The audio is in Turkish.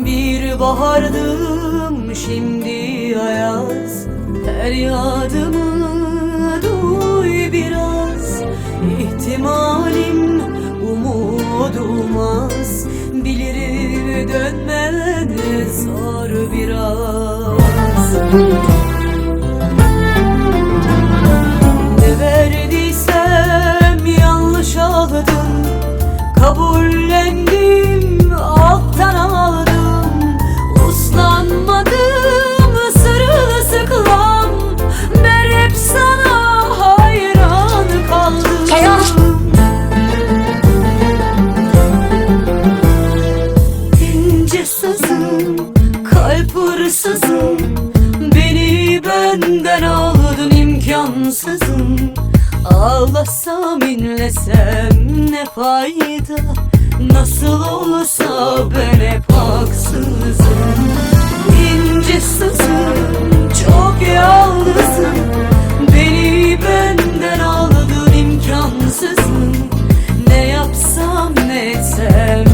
Bir bahardım şimdi ayaz. Feryadımı duy biraz İhtimalim umudum az. Bilirim dönmen zor biraz. Ne verdiysem yanlış aldım Kabullendim kalp hırsızım Beni benden aldın imkansızım. Ağlasam inlesem ne fayda? Nasıl olsa ben hep haksızım. İnce sızım, çok yalnızım. Beni benden aldın imkansızım. Ne yapsam ne etsem